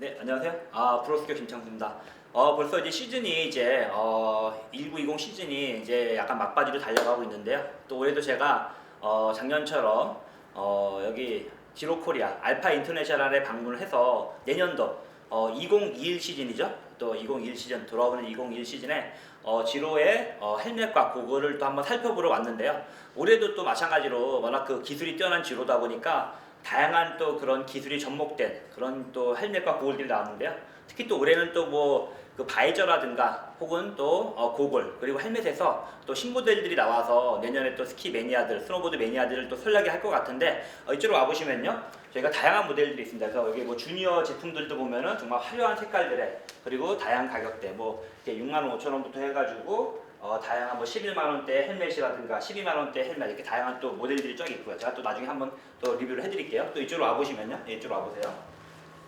네, 안녕하세요. 아, 브로스교 김창수입니다. 어, 벌써 이제 시즌이 이제 어, 1920 시즌이 이제 약간 막바지로 달려가고 있는데요. 또 올해도 제가 어, 작년처럼 어, 여기 지로코리아 알파 인터내셔널에 방문을 해서 내년도 어, 2021 시즌이죠. 또 2021 시즌 돌아오는 2021 시즌에 어, 지로의 어, 헬멧과 고글을 또 한번 살펴보러 왔는데요. 올해도 또 마찬가지로 워낙 그 기술이 뛰어난 지로다 보니까 다양한 또 그런 기술이 접목된 그런 또 헬멧과 고글들이 나왔는데요. 특히 또 올해는 또 뭐 그 바이저라든가 혹은 또 어, 고글 그리고 헬멧에서 또 신모델들이 나와서 내년에 또 스키 매니아들, 스노보드 매니아들을 또 설레게 할 것 같은데 어, 이쪽으로 와보시면요. 저희가 다양한 모델들이 있습니다. 그래서 여기 뭐 주니어 제품들도 보면은 정말 화려한 색깔들의 그리고 다양한 가격대 뭐 이렇게 6만 5천 원부터 해가지고 어, 다양한 뭐 11만 원대 헬멧이라든가 12만 원대 헬멧 이렇게 다양한 또 모델들이 쫙 있고요. 제가 또 나중에 한번 또 리뷰를 해드릴게요. 또 이쪽으로 와 보시면요. 예, 이쪽으로 와 보세요.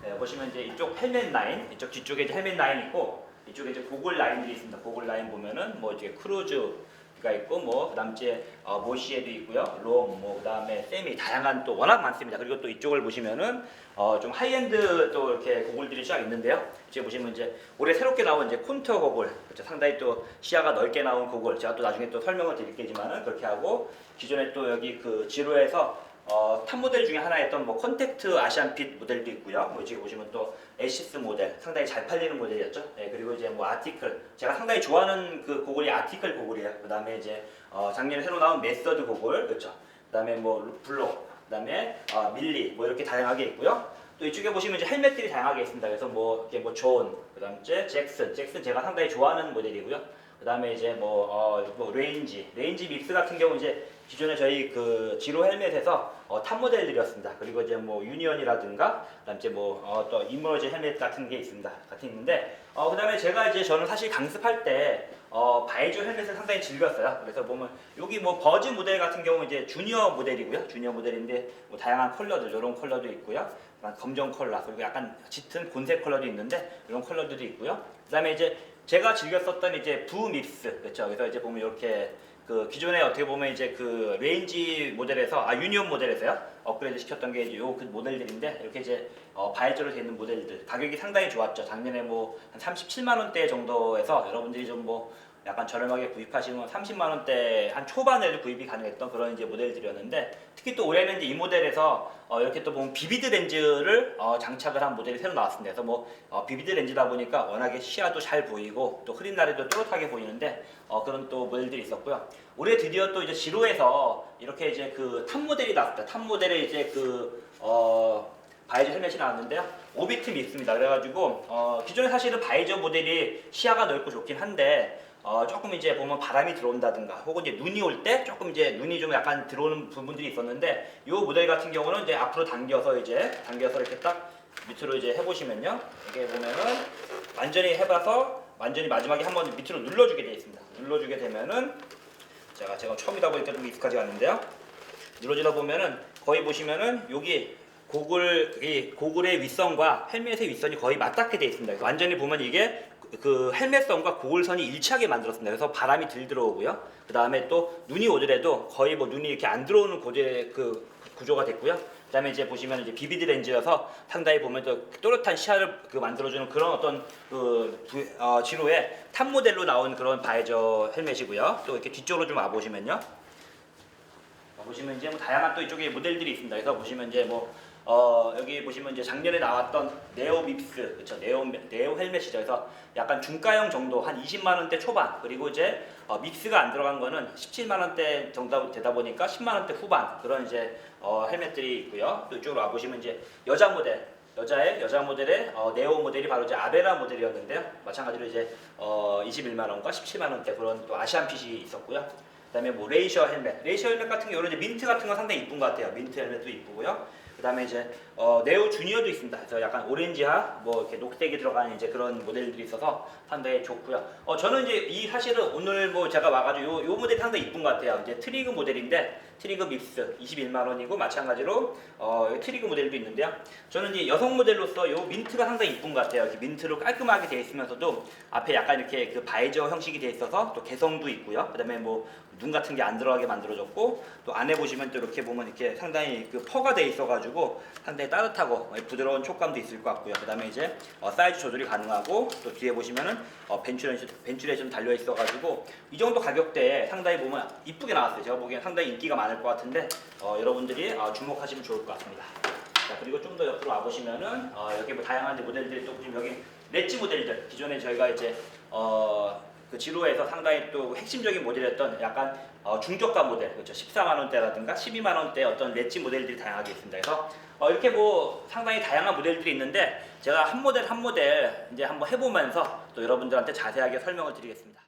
네, 보시면 이제 이쪽 헬멧 라인, 이쪽 뒤쪽에 헬멧 라인 있고 이쪽에 이제 고글 라인들이 있습니다. 고글 라인 보면은 뭐 이제 크루즈 가 있고 뭐 그다음 이제 어, 모시에도 있고요. 롬, 뭐 그다음에 세미 다양한 또 워낙 많습니다. 그리고 또 이쪽을 보시면은 어, 좀 하이엔드 또 이렇게 고글들이 쫙 있는데요. 이제 보시면 이제 올해 새롭게 나온 이제 콘투어 고글, 그렇죠. 상당히 또 시야가 넓게 나온 고글. 제가 또 나중에 또 설명을 드릴 게지만은 그렇게 하고 기존에 또 여기 그 지로에서 어, 탑 모델 중에 하나였던 뭐 콘택트 아시안핏 모델도 있고요. 뭐 지금 보시면 또 에시스 모델 상당히 잘 팔리는 모델이었죠. 예, 그리고 이제 뭐 아티클 제가 상당히 좋아하는 그 고글이 아티클 고글이에요. 그다음에 이제 어, 작년에 새로 나온 메서드 고글 그렇죠. 그다음에 뭐 블록 그다음에 어, 밀리 뭐 이렇게 다양하게 있고요. 또 이쪽에 보시면 이제 헬멧들이 다양하게 있습니다. 그래서 뭐 이게 뭐 존, 그다음에 잭슨, 잭슨 제가 상당히 좋아하는 모델이고요. 그다음에 이제 뭐, 어, 뭐 레인지, 레인지 믹스 같은 경우 이제 기존에 저희 그 지로 헬멧에서 어, 탑 모델들이었습니다. 그리고 이제 뭐 유니언이라든가 그다음 이제 뭐또 이머지 헬멧 같은 게 있습니다. 같은 게 있는데 어, 그다음에 제가 이제 저는 사실 강습할 때 어, 바이저 헬멧을 상당히 즐겼어요. 그래서 보면 여기 뭐 버즈 모델 같은 경우 이제 주니어 모델이고요. 주니어 모델인데 뭐 다양한 컬러들 이런 컬러도 있고요. 검정 컬러 그리고 약간 짙은 곤색 컬러도 있는데 이런 컬러들도 있고요. 그다음에 이제 제가 즐겼었던 이제 부 믹스 그렇죠. 그래서 이제 보면 이렇게 그 기존에 어떻게 보면 이제 그 레인지 모델에서 아 유니온 모델에서요 업그레이드 시켰던 게 요그 모델들인데 이렇게 이제 어, 바이저로 되어 있는 모델들 가격이 상당히 좋았죠. 작년에 뭐 한 37만 원대 정도에서 여러분들이 좀뭐 약간 저렴하게 구입하시면 30만 원대 한 초반에도 구입이 가능했던 그런 이제 모델들이었는데 특히 또 올해는 이제 이 모델에서 어, 이렇게 또 보면 비비드 렌즈를 어, 장착을 한 모델이 새로 나왔습니다. 그래서 뭐 어, 비비드 렌즈다 보니까 워낙에 시야도 잘 보이고 또 흐린 날에도 또렷하게 보이는데 어, 그런 또 모델들이 있었고요. 올해 드디어 또 이제 지로에서 이렇게 이제 그 탑 모델이 나왔다. 탑 모델의 이제 그 어, 바이저 헬멧이 나왔는데요. 오비트 믹스입니다. 그래가지고 어, 기존에 사실은 바이저 모델이 시야가 넓고 좋긴 한데 어, 조금 이제 보면 바람이 들어온다든가 혹은 이제 눈이 올 때 조금 이제 눈이 좀 약간 들어오는 부분들이 있었는데 이 모델 같은 경우는 이제 앞으로 당겨서 이제 당겨서 이렇게 딱 밑으로 이제 해보시면요. 이게 보면은 완전히 해봐서 완전히 마지막에 한번 밑으로 눌러주게 되어 있습니다. 눌러주게 되면은 제가 제가 처음이다 보니까 좀 익숙하지가 않은데요. 눌러주다 보면은 거의 보시면은 여기 고글 이 고글의 윗선과 헬멧의 윗선이 거의 맞닿게 되어 있습니다. 완전히 보면 이게 그 헬멧선과 고글선이 일치하게 만들었습니다. 그래서 바람이 들 들어오고요. 그 다음에 또 눈이 오더라도 거의 뭐 눈이 이렇게 안 들어오는 고제 그 구조가 됐고요. 그 다음에 이제 보시면 이제 비비드 렌즈여서 상당히 보면 또 또렷한 시야를 그 만들어주는 그런 어떤 그 부- 어, 지로의 탑 모델로 나온 그런 바이저 헬멧이고요. 또 이렇게 뒤쪽으로 좀 와보시면요. 어, 보시면 이제 뭐 다양한 또 이쪽에 모델들이 있습니다. 그래서 보시면 이제 뭐 어, 여기 보시면 이제 작년에 나왔던 네오 밉스, 그렇죠? 네오 네오 헬멧이죠. 그래서 약간 중가형 정도 한 20만 원대 초반 그리고 이제 어, 믹스가 안 들어간 거는 17만 원대 정도 되다 보니까 10만 원대 후반 그런 이제 어, 헬멧들이 있고요. 또 이쪽으로 와 보시면 이제 여자 모델 여자의 여자 모델의 어, 네오 모델이 바로 이제 아베라 모델이었는데요. 마찬가지로 이제 어, 21만 원과 17만 원대 그런 또 아시안 핏이 있었고요. 그다음에 뭐 레이셔 헬멧, 레이셔 헬멧 같은 경우는 이제 민트 같은 건 상당히 이쁜 것 같아요. 민트 헬멧도 이쁘고요. 그다음에 이제 어, 네오 주니어도 있습니다. 그래서 약간 오렌지하 뭐 이렇게 녹색이 들어간 이제 그런 모델들이 있어서 상당히 좋고요. 어, 저는 이제 이 사실은 오늘 뭐 제가 와가지고 요, 요 모델이 상당히 이쁜 것 같아요. 이제 트리그 모델인데 트리그 믹스 21만 원이고 마찬가지로 어, 트리그 모델도 있는데요. 저는 이제 여성 모델로서 요 민트가 상당히 이쁜 것 같아요. 민트로 깔끔하게 되어 있으면서도 앞에 약간 이렇게 그 바이저 형식이 되어 있어서 또 개성도 있고요. 그 다음에 뭐 눈 같은 게 안 들어가게 만들어졌고 또 안에 보시면 또 이렇게 보면 이렇게 상당히 그 퍼가 되어 있어가지고 상당히 따뜻하고 부드러운 촉감도 있을 것 같고요. 그 다음에 이제 어, 사이즈 조절이 가능하고 또 뒤에 보시면은 어, 벤츄레이션 벤츄레이션 달려 있어가지고 이 정도 가격대에 상당히 보면 이쁘게 나왔어요. 제가 보기엔 상당히 인기가 많을 것 같은데 어, 여러분들이 어, 주목하시면 좋을 것 같습니다. 자 그리고 좀 더 옆으로 와보시면은 어, 여기 뭐 다양한 모델들이 또 지금 여기 렛지 모델들 기존에 저희가 이제 어, 그 지로에서 상당히 또 핵심적인 모델이었던 약간 어, 중저가 모델 그렇죠 14만 원대라든가 12만 원대 어떤 렛지 모델들이 다양하게 있습니다. 그래서 어, 이렇게 뭐 상당히 다양한 모델들이 있는데 제가 한 모델 한 모델 이제 한번 해보면서 또 여러분들한테 자세하게 설명을 드리겠습니다.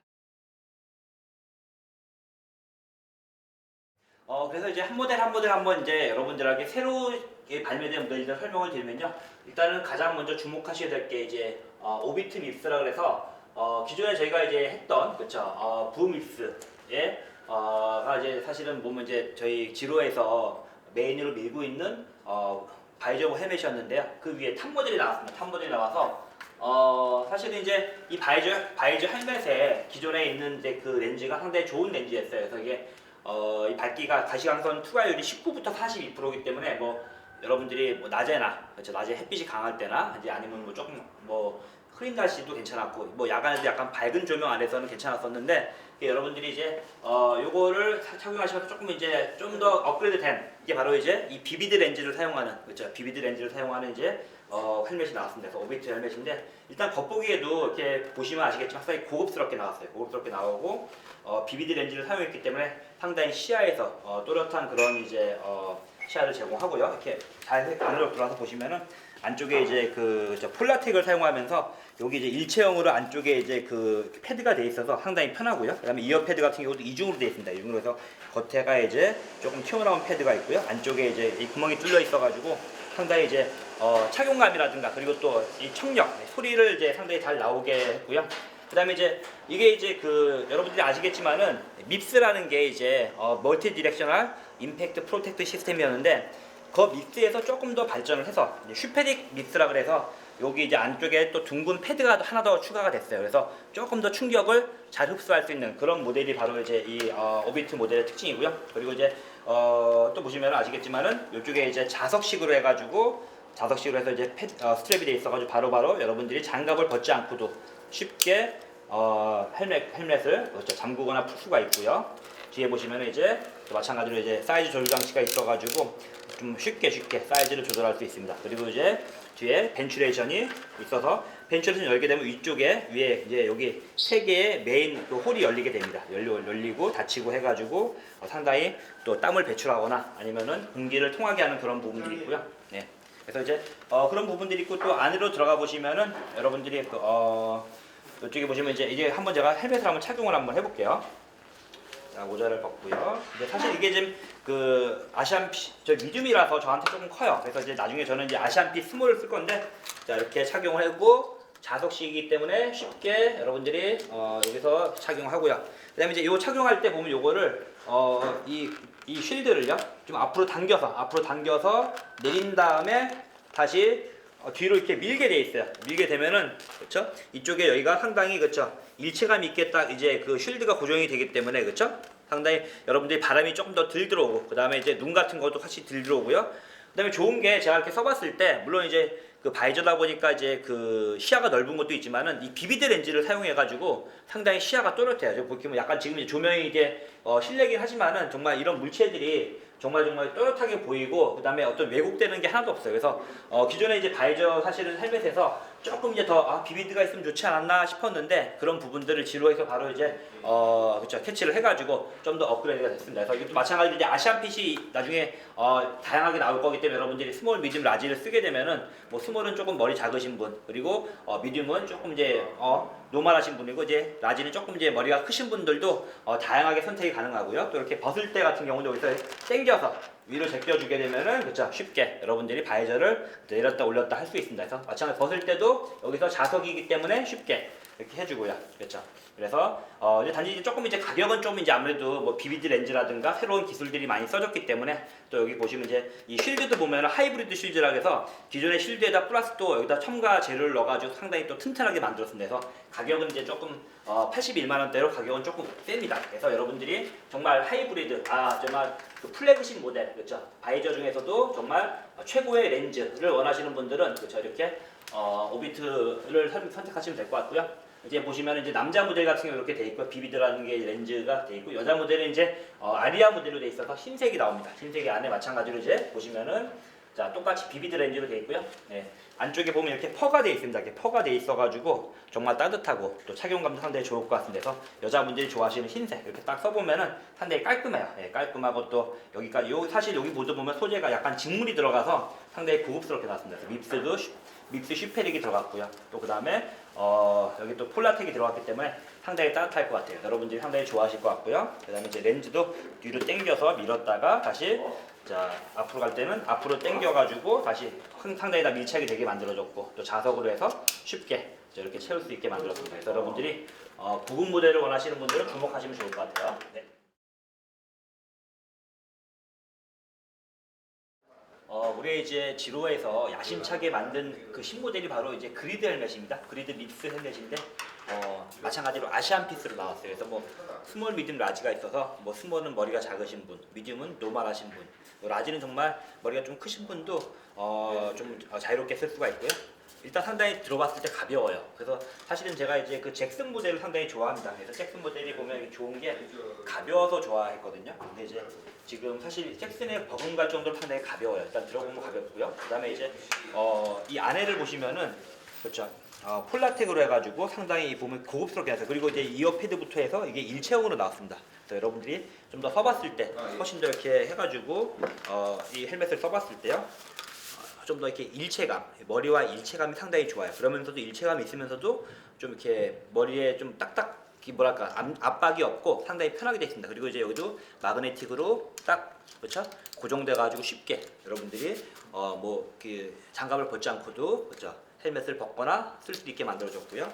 어 그래서 이제 한 모델 한 모델 한번 이제 여러분들에게 새롭게 발매된 모델들 설명을 드리면요. 일단은 가장 먼저 주목하셔야 될 게 이제 어, 오비트 믹스라 그래서 어, 기존에 저희가 이제 했던 그쵸 어, 부믹스의 어가 이제 사실은 보면 이제 저희 지로에서 메인으로 밀고 있는 어, 바이저 헬멧이었는데요. 그 위에 탑 모델이 나왔습니다. 탑 모델이 나와서 어 사실은 이제 이 바이저 바이저 헬멧에 기존에 있는 이제 그 렌즈가 상당히 좋은 렌즈였어요. 그래서 이게 어, 이 밝기가 가시광선 투과율이 19부터 42%이기 때문에 뭐 여러분들이 뭐 낮에나 그렇죠 낮에 햇빛이 강할 때나 이제 아니면 뭐 조금 뭐 흐린 날씨도 괜찮았고 뭐 야간에도 약간 밝은 조명 안에서는 괜찮았었는데 여러분들이 이제 어 요거를 사- 착용하시면서 조금 이제 좀 더 업그레이드된 이게 바로 이제 이 비비드 렌즈를 사용하는 그렇죠 비비드 렌즈를 사용하는 이제 어 헬멧이 나왔습니다. 그래서 오비트 헬멧인데 일단 겉보기에도 이렇게 보시면 아시겠지만 상당히 고급스럽게 나왔어요. 고급스럽게 나오고 어, 비비드 렌즈를 사용했기 때문에 상당히 시야에서 어, 또렷한 그런 이제 어, 시야를 제공하고요. 이렇게 잘 안으로 들어와서 보시면은 안쪽에 이제 그 저 폴라텍을 사용하면서 여기 이제 일체형으로 안쪽에 이제 그 패드가 돼 있어서 상당히 편하고요. 그다음에 이어 패드 같은 경우도 이중으로 돼 있습니다. 이중으로 해서 겉에가 이제 조금 튀어나온 패드가 있고요. 안쪽에 이제 이 구멍이 뚫려 있어가지고 상당히 이제 어, 착용감이라든가 그리고 또 이 청력 소리를 이제 상당히 잘 나오게 했고요. 그다음에 이제 이게 이제 그 여러분들이 아시겠지만은 밉스라는 게 이제 어, 멀티 디렉셔널 임팩트 프로텍트 시스템이었는데 그 밉스에서 조금 더 발전을 해서 슈페딕 밉스라 그래서 여기 이제 안쪽에 또 둥근 패드가 하나 더 추가가 됐어요. 그래서 조금 더 충격을 잘 흡수할 수 있는 그런 모델이 바로 이제 이 어, 오비트 모델의 특징이고요. 그리고 이제 어, 또 보시면 아시겠지만은 이쪽에 이제 자석식으로 해가지고 자석식으로 해서 이제 패, 어, 스트랩이 돼 있어가지고 바로바로 여러분들이 장갑을 벗지 않고도 쉽게 어, 헬멧 헬멧을 그렇죠, 잠그거나 풀 수가 있고요. 뒤에 보시면 이제 또 마찬가지로 이제 사이즈 조절 장치가 있어가지고 좀 쉽게 쉽게 사이즈를 조절할 수 있습니다. 그리고 이제 뒤에 벤츄레이션이 있어서 벤츄레이션 열게 되면 위쪽에 위에 이제 여기 세 개의 메인 그 홀이 열리게 됩니다. 열리, 열리고 닫히고 해가지고 어, 상당히 또 땀을 배출하거나 아니면은 공기를 통하게 하는 그런 부분들이 있고요. 네. 그래서 이제 어, 그런 부분들이 있고 또 안으로 들어가 보시면은 여러분들이 그, 어, 이쪽에 보시면 이제 이제 한번 제가 헬멧을 한번 착용을 한번 해볼게요. 자 모자를 벗고요. 이제 사실 이게 지금 그 아시안 피, 저 미디움이라서 저한테 조금 커요. 그래서 이제 나중에 저는 이제 아시안 피 스몰을 쓸 건데 자 이렇게 착용을 하고 자석식이기 때문에 쉽게 여러분들이 어, 여기서 착용하고요. 그다음에 이제 요 착용할 때 보면 요거를 어이 이 쉴드를요 좀 앞으로 당겨서 앞으로 당겨서 내린 다음에 다시 어, 뒤로 이렇게 밀게 돼 있어요. 밀게 되면은 그렇죠? 이쪽에 여기가 상당히 그렇죠? 일체감 있게 딱 이제 그 쉴드가 고정이 되기 때문에 그렇죠? 상당히 여러분들이 바람이 조금 더 덜 들어오고 그 다음에 이제 눈 같은 것도 같이 덜 들어오고요. 그 다음에 좋은 게 제가 이렇게 써봤을 때 물론 이제 그 바이저다 보니까 이제 그 시야가 넓은 것도 있지만은 이 비비드 렌즈를 사용해 가지고 상당히 시야가 또렷해요. 저 보시면 약간 지금 이제 조명이 이게 어 실내긴 하지만은 정말 이런 물체들이 정말 정말 또렷하게 보이고 그 다음에 어떤 왜곡되는 게 하나도 없어요. 그래서 어 기존에 이제 바이저 사실은 헬멧에서 조금 이제 더 아, 비비드가 있으면 좋지 않았나 싶었는데 그런 부분들을 지로해서 바로 이제 어 그렇죠 캐치를 해가지고 좀 더 업그레이드가 됐습니다. 그래서 이것도 마찬가지로 이제 아시안 핏이 나중에 어 다양하게 나올 거기 때문에 여러분들이 스몰, 미디움, 라지를 쓰게 되면은 뭐 스몰은 조금 머리 작으신 분 그리고 어 미디움은 조금 이제 어 노멀하신 분이고 이제 라지는 조금 이제 머리가 크신 분들도 어 다양하게 선택이 가능하고요. 또 이렇게 벗을 때 같은 경우도 여기서 당겨서 위로 제껴주게 되면은 그렇죠 쉽게 여러분들이 바이저를 내렸다 올렸다 할 수 있습니다. 그래서 마찬가지 벗을 때도 여기서 자석이기 때문에 쉽게 이렇게 해주고요. 그렇죠. 그래서 어 이제 단지 조금 이제 가격은 좀 이제 아무래도 뭐 비비드 렌즈라든가 새로운 기술들이 많이 써졌기 때문에 또 여기 보시면 이제 이 쉴드도 보면 하이브리드 쉴드라 해서 기존의 쉴드에다 플러스 또 여기다 첨가 재료를 넣어가지고 상당히 또 튼튼하게 만들었습니다. 그래서 가격은 이제 조금 어 81만 원대로 가격은 조금 셉니다. 그래서 여러분들이 정말 하이브리드 아 정말 그 플래그십 모델 그렇죠. 바이저 중에서도 정말 최고의 렌즈를 원하시는 분들은 그렇죠 이렇게 어 오비트를 선- 선택하시면 될 것 같고요. 이제 보시면 이제 남자 모델 같은 경우 이렇게 돼 있고 비비드라는 게 렌즈가 돼 있고 여자 모델은 이제 어, 아리아 모델로 돼 있어서 흰색이 나옵니다. 흰색이 안에 마찬가지로 이제 보시면은 자 똑같이 비비드 렌즈로 돼 있고요. 네. 안쪽에 보면 이렇게 퍼가 돼 있습니다. 이렇게 퍼가 돼 있어가지고 정말 따뜻하고 또 착용감도 상당히 좋을 것 같은데 서 여자분들이 좋아하시는 흰색 이렇게 딱 써보면은 상당히 깔끔해요. 예, 깔끔하고 또 여기까지 요 사실 여기 모두 보면 소재가 약간 직물이 들어가서 상당히 고급스럽게 나왔습니다. 밉스도 슈- 밉스 슈페릭이 들어갔고요. 또 그 다음에 어, 여기 또 폴라텍이 들어갔기 때문에 상당히 따뜻할 것 같아요. 여러분들이 상당히 좋아하실 것 같고요. 그 다음에 이제 렌즈도 뒤로 당겨서 밀었다가 다시 자 앞으로 갈 때는 앞으로 당겨가지고 다시 상- 상당히 다 밀착이 되게 만들어졌고 또 자석으로 해서 쉽게 이렇게 채울 수 있게 만들었습니다. 그래서 여러분들이 어, 고급 모델을 원하시는 분들은 주목하시면 좋을 것 같아요. 네. 어, 우리 이제 지로에서 야심차게 만든 그 신모델이 바로 이제 그리드 헬멧입니다. 그리드 립스 헬멧인데 어, 마찬가지로 아시안 피스로 나왔어요. 그래서 뭐 스몰, 미디움, 라지가 있어서 뭐 스몰은 머리가 작으신 분, 미디움은 노멀하신 분, 뭐 라지는 정말 머리가 좀 크신 분도 어, 좀 어, 자유롭게 쓸 수가 있고요. 일단 상당히 들어봤을 때 가벼워요. 그래서 사실은 제가 이제 그 잭슨 모델을 상당히 좋아합니다. 그래서 잭슨 모델이 보면 좋은 게 가벼워서 좋아했거든요. 근데 이제 지금 사실 잭슨에 버금갈 정도로 상당히 가벼워요. 일단 들어보면 가볍고요. 그다음에 이제 어, 이 안에를 보시면은 그렇죠. 어, 폴라텍으로 해가지고 상당히 보면 고급스럽게 나서 그리고 이제 이어 패드부터 해서 이게 일체형으로 나왔습니다. 그래서 여러분들이 좀 더 써봤을 때 훨씬 더 이렇게 해가지고 어, 이 헬멧을 써봤을 때요. 좀 더 이렇게 일체감, 머리와 일체감이 상당히 좋아요. 그러면서도 일체감이 있으면서도 좀 이렇게 머리에 좀 딱딱 이 뭐랄까 압- 압박이 없고 상당히 편하게 되어 있습니다. 그리고 이제 여기도 마그네틱으로 딱 그렇죠 고정돼 가지고 쉽게 여러분들이 어뭐 그 장갑을 벗지 않고도 그렇죠 헬멧을 벗거나 쓸 수 있게 만들어졌고요.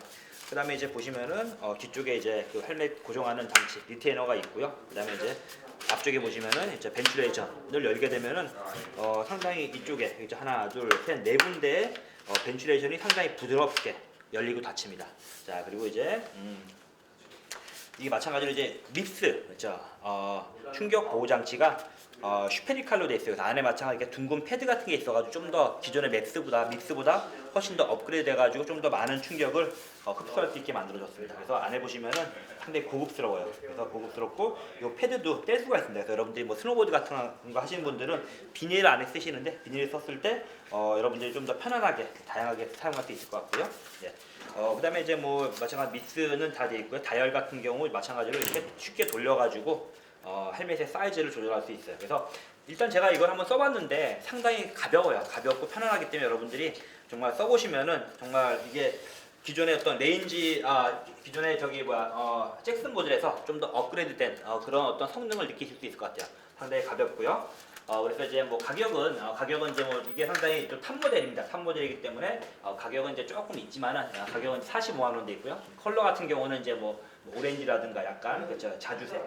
그 다음에 이제 보시면은 어, 뒤쪽에 이제 그 헬멧 고정하는 장치 리테이너가 있고요. 그 다음에 이제 앞쪽에 보시면은 이제 벤츄레이션을 열게 되면은 어, 상당히 이쪽에 이제 하나 둘셋네 군데의 어, 벤츄레이션이 상당히 부드럽게 열리고 닫힙니다. 자 그리고 이제 음, 이게 마찬가지로 이제 립스 그렇죠 어, 충격 보호 장치가 어, 슈페리칼로 돼 있어요. 안에 마찬가지로 둥근 패드 같은 게 있어가지고 좀 더 기존의 맥스보다 믹스보다 훨씬 더 업그레이드 돼가지고 좀 더 많은 충격을 어, 흡수할 수 있게 만들어졌습니다. 그래서 안에 보시면은 상당히 고급스러워요. 그래서 고급스럽고 이 패드도 뗄 수가 있습니다. 그래서 여러분들이 뭐 스노보드 같은 거 하시는 분들은 비닐 안에 쓰시는데 비닐을 썼을 때 어, 여러분들이 좀 더 편안하게 다양하게 사용할 수 있을 것 같고요. 예. 어, 그다음에 이제 뭐 마찬가지 미스는 다 돼 있고요. 다이얼 같은 경우 마찬가지로 이렇게 쉽게 돌려가지고 어, 헬멧의 사이즈를 조절할 수 있어요. 그래서 일단 제가 이걸 한번 써봤는데 상당히 가벼워요. 가볍고 편안하기 때문에 여러분들이 정말 써보시면은 정말 이게 기존의 어떤 레인지 아 기존의 저기 뭐야 어, 잭슨 모델에서 좀 더 업그레이드된 어, 그런 어떤 성능을 느끼실 수 있을 것 같아요. 상당히 가볍고요. 어, 그래서 이제 뭐 가격은 어, 가격은 이제 뭐 이게 상당히 좀탑 모델입니다. 탑 모델이기 때문에 어, 가격은 이제 조금 있지만은 어, 가격은 45만 원대 있고요. 컬러 같은 경우는 이제 뭐, 뭐 오렌지라든가 약간 그렇죠 자주색,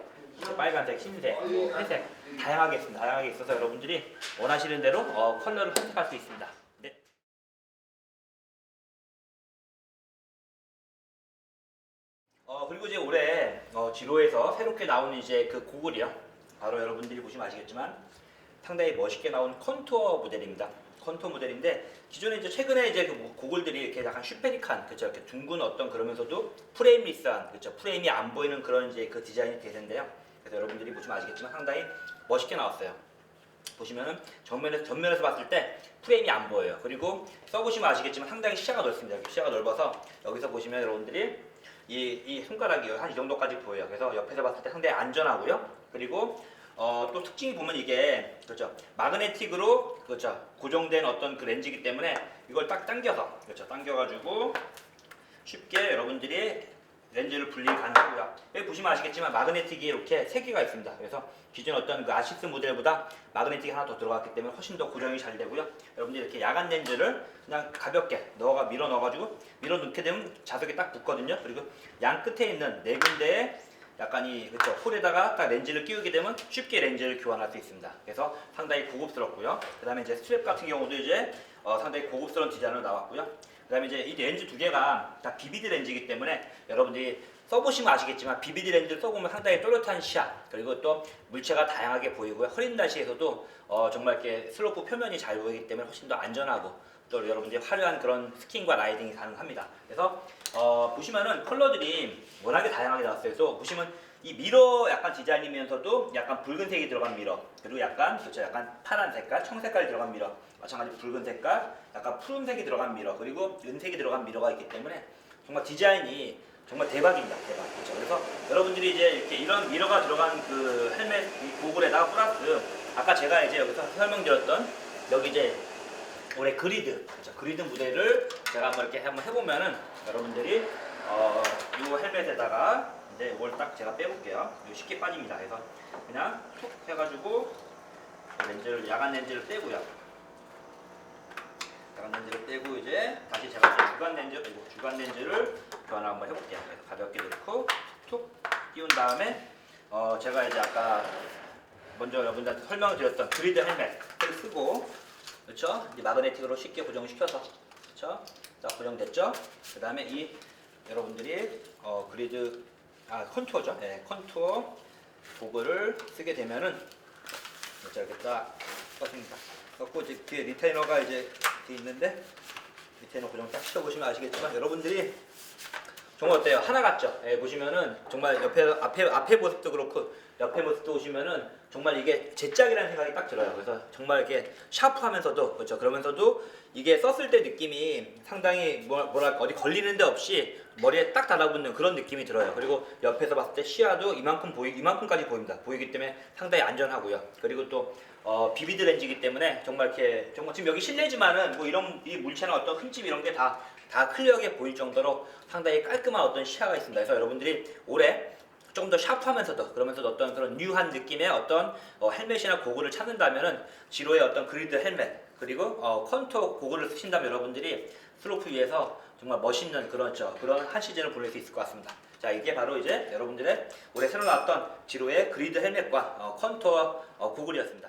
빨간색, 흰색, 뭐 회색 다양하게 있습니다. 다양하게 있어서 여러분들이 원하시는 대로 어, 컬러를 선택할 수 있습니다. 지로에서 새롭게 나온 이제 그 고글이요. 바로 여러분들이 보시면 아시겠지만 상당히 멋있게 나온 컨투어 모델입니다. 컨투어 모델인데 기존에 이제 최근에 이제 그 고글들이 이렇게 약간 슈페리칸 그렇죠 이렇게 둥근 어떤 그러면서도 프레임리스한 그렇죠 프레임이 안 보이는 그런 이제 그 디자인이 되는데요. 그래서 여러분들이 보시면 아시겠지만 상당히 멋있게 나왔어요. 보시면은 정면에서 전면에서 봤을 때 프레임이 안 보여요. 그리고 써보시면 아시겠지만 상당히 시야가 넓습니다. 시야가 넓어서 여기서 보시면 여러분들이 이, 이 손가락이 한 이 정도까지 보여요. 그래서 옆에서 봤을 때 상당히 안전하고요. 그리고 어, 또 특징이 보면 이게 그렇죠 마그네틱으로 그렇죠 고정된 어떤 그 렌즈이기 때문에 이걸 딱 당겨서 그렇죠 당겨가지고 쉽게 여러분들이 렌즈를 분리 가능하고요. 여기 보시면 아시겠지만 마그네틱이 이렇게 세 개가 있습니다. 그래서 기존 어떤 그 아시스 모델보다 마그네틱이 하나 더 들어갔기 때문에 훨씬 더 고정이 잘 되고요. 여러분들 이렇게 야간 렌즈를 그냥 가볍게 넣어가 밀어 넣어가지고 밀어 넣게 되면 자석에 딱 붙거든요. 그리고 양 끝에 있는 네 군데에 약간 이 그쵸 홀에다가 딱 렌즈를 끼우게 되면 쉽게 렌즈를 교환할 수 있습니다. 그래서 상당히 고급스럽고요. 그다음에 이제 스트랩 같은 경우도 이제 어, 상당히 고급스러운 디자인으로 나왔고요. 그다음에 이제 이 렌즈 두 개가 다 비비드 렌즈이기 때문에 여러분들이 써보시면 아시겠지만 비비드 렌즈를 써보면 상당히 또렷한 시야 그리고 또 물체가 다양하게 보이고요. 흐린 날씨에서도 어, 정말 이렇게 슬로프 표면이 잘 보이기 때문에 훨씬 더 안전하고 또 여러분들이 화려한 그런 스킨과 라이딩이 가능합니다. 그래서 어, 보시면은 컬러들이 워낙에 다양하게 나왔어요. 그래서 보시면 이 미러 약간 디자인이면서도 약간 붉은색이 들어간 미러 그리고 약간 그렇죠 약간 파란 색깔 청색깔이 들어간 미러 마찬가지 붉은 색깔 약간 푸른색이 들어간 미러 그리고 은색이 들어간 미러가 있기 때문에 정말 디자인이 정말 대박입니다. 대박. 그렇죠 그래서 여러분들이 이제 이렇게 이런 미러가 들어간 그 헬멧 이 고글에다가 플러스 아까 제가 이제 여기서 설명드렸던 여기 이제 올해 그리드 그렇죠 그리드 무대를 제가 한번 이렇게 한번 해보면은 여러분들이 어 이 헬멧에다가 이제 이걸 딱 제가 빼볼게요 이거 쉽게 빠집니다 그래서 그냥 툭 해가지고 렌즈를 야간 렌즈를 빼고요 야간 렌즈를 빼고 이제 다시 제가 주간 렌즈 그리고 주간 렌즈를 교환을 한번 해볼게요 그래서 가볍게 넣고 툭 띄운 다음에 어 제가 이제 아까 먼저 여러분들한테 설명을 드렸던 그리드 헬멧을 쓰고 그렇죠? 이제 마그네틱으로 쉽게 고정시켜서 그렇죠? 자 고정됐죠? 그 다음에 이 여러분들이 어, 그리드 아 컨투어죠? 네, 컨투어 도구를 쓰게 되면은 그렇죠? 이렇게 딱 떴습니다. 떴고 이제 뒤에 리테이너가 이제 뒤에 있는데 리테이너 고정 딱 시켜보시면 아시겠지만 여러분들이 정말 어때요? 하나 같죠? 예, 보시면은 정말 옆에 앞에 앞에 모습도 그렇고 옆에 모습도 보시면은 정말 이게 제 짝이라는 생각이 딱 들어요. 그래서 정말 이렇게 샤프하면서도 그렇죠. 그러면서도 이게 썼을 때 느낌이 상당히 뭐, 뭐랄까 어디 걸리는 데 없이 머리에 딱 달라붙는 그런 느낌이 들어요. 그리고 옆에서 봤을 때 시야도 이만큼 보이 이만큼까지 보입니다. 보이기 때문에 상당히 안전하고요. 그리고 또 어, 비비드 렌즈이기 때문에 정말 이렇게 정말 지금 여기 실내지만은 뭐 이런 이 물체나 어떤 흠집 이런 게 다 다 클리어하게 보일 정도로 상당히 깔끔한 어떤 시야가 있습니다. 그래서 여러분들이 올해 좀더 샤프하면서도 그러면서도 어떤 그런 뉴한 느낌의 어떤 어, 헬멧이나 고글을 찾는다면은 지로의 어떤 그리드 헬멧 그리고 어, 컨토 고글을 쓰신다면 여러분들이 슬로프 위에서 정말 멋있는 그런 저 그런 한 시즌을 보낼 수 있을 것 같습니다. 자 이게 바로 이제 여러분들의 올해 새로 나왔던 지로의 그리드 헬멧과 어, 컨토어 어, 고글이었습니다.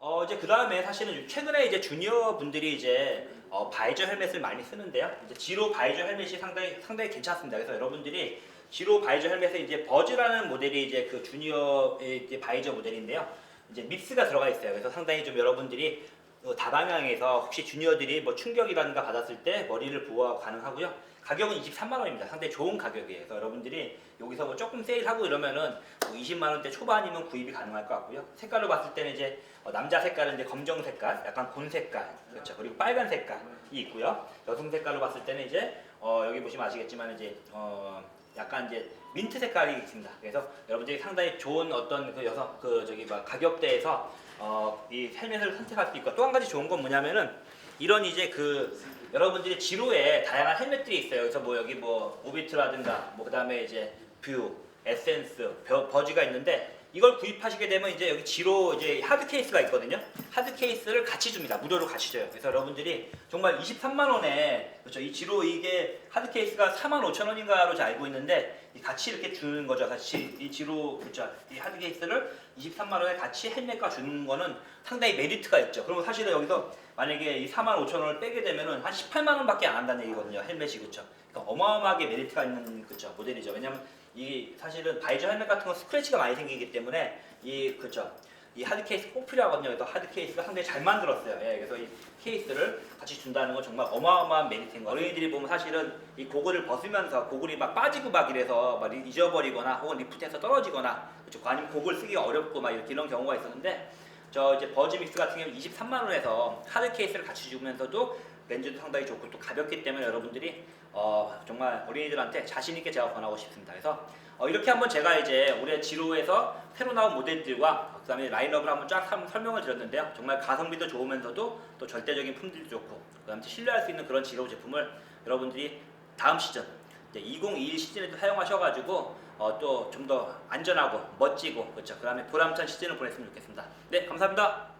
어 이제 그 다음에 사실은 최근에 이제 주니어 분들이 이제 어, 바이저 헬멧을 많이 쓰는데요. 이제 지로 바이저 헬멧이 상당히 상당히 괜찮습니다. 그래서 여러분들이 지로 바이저 헬멧에 이제 버즈라는 모델이 이제 그 주니어의 이제 바이저 모델인데요. 이제 밉스가 들어가 있어요. 그래서 상당히 좀 여러분들이 어, 다방향에서 혹시 주니어들이 뭐 충격이라든가 받았을 때 머리를 보호가 가능하고요. 가격은 23만 원입니다. 상당히 좋은 가격이에요. 그래서 여러분들이 여기서 뭐 조금 세일하고 이러면은 뭐 20만 원대 초반이면 구입이 가능할 것 같고요. 색깔로 봤을 때는 이제 어, 남자 색깔은 이제 검정 색깔, 약간 곤 색깔, 그렇죠. 그리고 빨간 색깔이 있고요. 여성 색깔로 봤을 때는 이제 어, 여기 보시면 아시겠지만 이제 어, 약간 이제 민트 색깔이 있습니다. 그래서 여러분들이 상당히 좋은 어떤 그 여성 그 저기 막 가격대에서 어, 이 헬멧을 선택할 수 있고 또 한 가지 좋은 건 뭐냐면은 이런 이제 그 여러분들이 지로에 다양한 헬멧들이 있어요. 그래서 뭐 여기 뭐 오비트라든가 뭐 그다음에 이제 뷰, 에센스, 버, 버지가 있는데 이걸 구입하시게 되면 이제 여기 지로 이제 하드 케이스가 있거든요. 하드 케이스를 같이 줍니다. 무료로 같이 줘요. 그래서 여러분들이 정말 23만 원에 그렇죠. 이 지로 이게 하드 케이스가 4만 5천 원인가로 잘 알고 있는데 이 같이 이렇게 주는 거죠. 같이 이 지로 그렇죠. 이 하드 케이스를 23만 원에 같이 헬멧과 주는 거는 상당히 메리트가 있죠. 그러면 사실은 여기서 만약에 이 4만 5천 원을 빼게 되면은 한 18만 원밖에 안 한다는 얘기거든요. 헬멧이 그렇죠. 그러니까 어마어마하게 메리트가 있는 그렇죠. 모델이죠. 왜냐면 이 사실은 바이저 헬멧 같은 건 스크래치가 많이 생기기 때문에 이 그죠 이 하드 케이스 꼭 필요하거든요. 그래서 하드 케이스가 상당히 잘 만들었어요. 예, 그래서 이 케이스를 같이 준다는 건 정말 어마어마한 메리트인 거예요. 어린이들이 보면 사실은 이 고글을 벗으면서 고글이 막 빠지고 막 이래서 막 잊어버리거나 혹은 리프트에서 떨어지거나 그렇죠. 아니면 고글 쓰기가 어렵고 막 이런 경우가 있었는데 저 이제 버즈 믹스 같은 경우 23만 원에서 하드 케이스를 같이 주면서도 렌즈도 상당히 좋고 또 가볍기 때문에 여러분들이 어, 정말 어린이들한테 자신 있게 제가 권하고 싶습니다. 그래서 어, 이렇게 한번 제가 이제 올해 지로에서 새로 나온 모델들과 그다음에 라인업을 한번 쫙 한번 설명을 드렸는데요. 정말 가성비도 좋으면서도 또 절대적인 품질도 좋고 그다음에 신뢰할 수 있는 그런 지로 제품을 여러분들이 다음 시즌 이제 2021 시즌에도 사용하셔가지고 어, 또 좀 더 안전하고 멋지고 그렇죠. 그다음에 보람찬 시즌을 보냈으면 좋겠습니다. 네, 감사합니다.